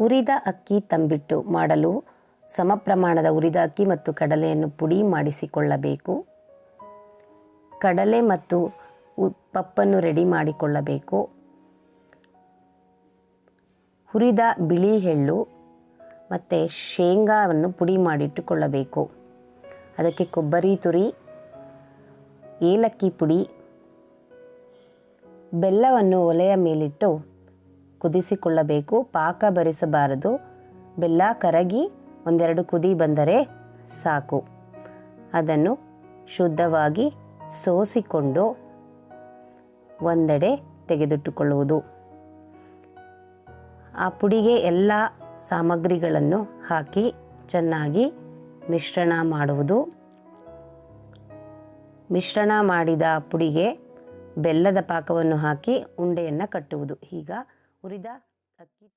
ಹುರಿದ ಅಕ್ಕಿ ತಂಬಿಟ್ಟು ಮಾಡಲು ಸಮ ಪ್ರಮಾಣದ ಹುರಿದ ಅಕ್ಕಿ ಮತ್ತು ಕಡಲೆಯನ್ನು ಪುಡಿ ಮಾಡಿಸಿಕೊಳ್ಳಬೇಕು. ಕಡಲೆ ಮತ್ತು ಪಪ್ಪನ್ನು ರೆಡಿ ಮಾಡಿಕೊಳ್ಳಬೇಕು. ಹುರಿದ ಬಿಳಿ ಎಳ್ಳು ಮತ್ತು ಶೇಂಗಾವನ್ನು ಪುಡಿ ಮಾಡಿಟ್ಟುಕೊಳ್ಳಬೇಕು. ಅದಕ್ಕೆ ಕೊಬ್ಬರಿ ತುರಿ, ಏಲಕ್ಕಿ ಪುಡಿ, ಬೆಲ್ಲವನ್ನು ಒಲೆಯ ಮೇಲಿಟ್ಟು ಕುದಿಸಿಕೊಳ್ಳಬೇಕು. ಪಾಕ ಬರಿಸಬಾರದು. ಬೆಲ್ಲ ಕರಗಿ ಒಂದೆರಡು ಕುದಿ ಬಂದರೆ ಸಾಕು. ಅದನ್ನು ಶುದ್ಧವಾಗಿ ಸೋಸಿಕೊಂಡು ಒಂದೆಡೆ ತೆಗೆದಿಟ್ಟುಕೊಳ್ಳುವುದು. ಆ ಪುಡಿಗೆ ಎಲ್ಲ ಸಾಮಗ್ರಿಗಳನ್ನು ಹಾಕಿ ಚೆನ್ನಾಗಿ ಮಿಶ್ರಣ ಮಾಡುವುದು. ಮಿಶ್ರಣ ಮಾಡಿದ ಪುಡಿಗೆ ಬೆಲ್ಲದ ಪಾಕವನ್ನು ಹಾಕಿ ಉಂಡೆಯನ್ನು ಕಟ್ಟುವುದು. ಈಗ ಹುರಿದ ಅಕ್ಕಿ